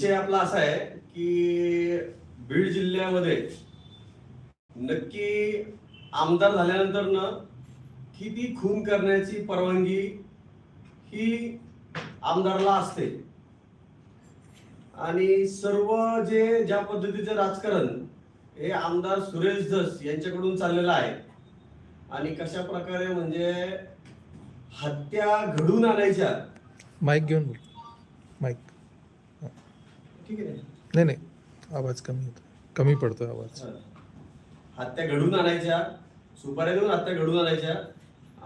विषय आपला असा आहे की बीड जिल्ह्यामध्ये नक्की आमदार झाल्यानंतर न किती खून करण्याची परवानगी ही आमदारला असते. आणि सर्व जे ज्या पद्धतीचं राजकारण हे आमदार सुरेश धस यांच्याकडून चाललेलं आहे. आणि कशा प्रकारे म्हणजे हत्या घडून आणायच्या माईक घेऊन माईक. ठीक आहे नाही नाही. आवाज कमी होतो कमी पडतो आवाज. हत्या घडून आणायच्या. सुपाऱ्या देऊन हत्या घडून आणायच्या.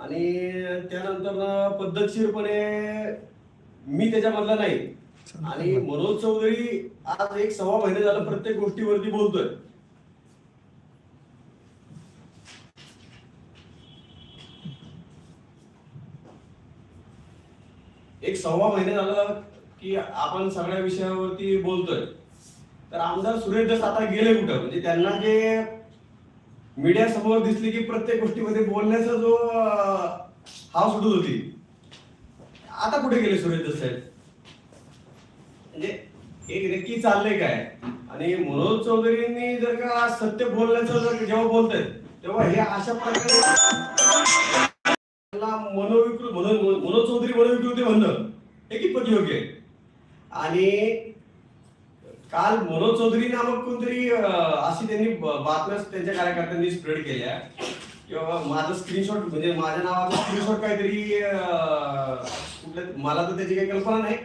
आणि त्यानंतर पद्धतशीरपणे मी त्याच्यामधला नाही. आणि मनोज चौधरी आज एक सव्वा महिने झालं प्रत्येक गोष्टीवरती बोलतोय. एक सव्वा महिने झालं की आपण सगळ्या विषयावरती बोलतोय. तर आमदार सुरेश दस आता गेले कुठं? म्हणजे त्यांना जे मीडिया समोर दिसले की प्रत्येक गोष्टीमध्ये बोलण्याचा जो अं, हाव सुटत होती. आता कुठे गेले सुरेश दस साहेब? म्हणजे एक नक्की चाललंय काय? आणि मनोज चौधरींनी जर का सत्य बोलण्याचं जर जेव्हा बोलतायत तेव्हा हे अशा प्रकारे मनोविकृत मनोज मनोज चौधरी मनोविकृती म्हणणं. हे कितपत योग्य आहे? आणि काल मनोज चौधरी नामक कोणतरी अशी त्यांनी बातम्या त्यांच्या कार्यकर्त्यांनी स्प्रेड केल्या. किंवा माझं स्क्रीनशॉट म्हणजे माझ्या नावाचं स्क्रीनशॉट काहीतरी कुठल्या मला तर त्याची काही कल्पना नाही.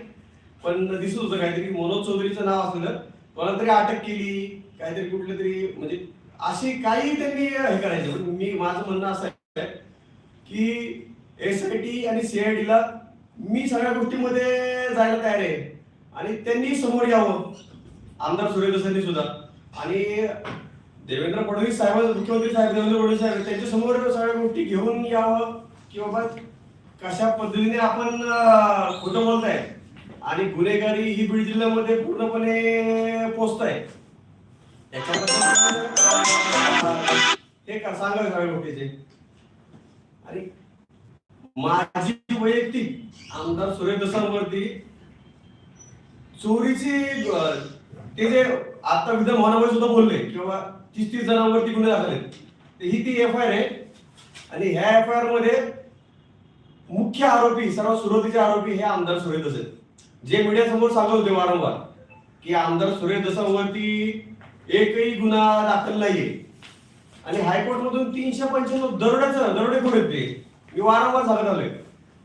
पण दिसत होतं काहीतरी मनोज चौधरीचं नाव असलेलं. कोणाला तरी अटक केली काहीतरी कुठलं तरी म्हणजे अशी काही त्यांनी हे करायचे. मी माझं म्हणणं असं आहे की एस आय टी आणि सीआयडी ला मी सगळ्या गोष्टीमध्ये जायला तयार आहे. आणि त्यांनी समोर यावं. आमदार सूर्यदसांनी सुद्धा. आणि देवेंद्र फडणवीस साहेब मुख्यमंत्री साहेब देवेंद्र फडणवीस साहेब त्यांच्यासमोर सगळ्या गोष्टी घेऊन यावं की बाबा कशा पद्धतीने आपण खोटं बोलताय. आणि गुन्हेगारी ही बीड जिल्ह्यामध्ये पूर्णपणे पोचत आहे त्याच्याबद्दल हे का सांगा सगळ्या गोष्टीचे? आणि माझी वैयक्तिक आमदार सुरेश चोरीची ते जे आता विधानभवनामध्ये सुद्धा बोलले किंवा तीस तीस जणांवरती गुन्हे दाखल आहेत. तर ही ती एफ आय आर आहे. आणि ह्या एफ आय आरमध्ये मुख्य आरोपी सर्वात सुरुवातीचे आरोपी हे आमदार सुरेश आहेत जे मीडिया समोर सांगत होते वारंवार की आमदार सुरेश दसांवरती एकही गुन्हा दाखल नाहीये. आणि हायकोर्ट मधून तीनशे पंच्याण्णव दरोड्याचं दरोडेखोर आहेत ते. मी वारंवार सांगत आलोय.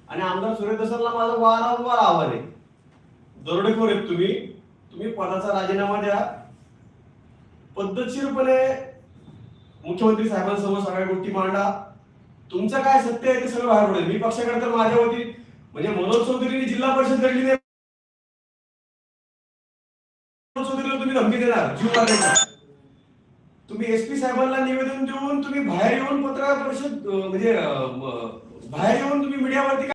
आणि आमदार सुरेश दसांना माझं वारंवार आव्हान आहे. दरोडेखोर आहेत तुम्ही. तुम्ही पदाचा राजीनामा द्या. पद्धतशीरपणे मुख्यमंत्री साहेबांसमोर सगळ्या गोष्टी मांडा. तुमचं काय सत्य आहे ते सगळं बाहेर पडेल. मी पक्षाकडे तर माझ्या वती म्हणजे मनोज चौधरीने जिल्हा परिषद लढली नाही. मनोज चौधरीला तुम्ही धमकी देणार जीव मारण्याची. तुम्ही एसपी साहेबांना निवेदन देऊन तुम्ही बाहेर येऊन पत्रकार परिषद म्हणजे बाहेर येऊन तुम्ही मीडियावरती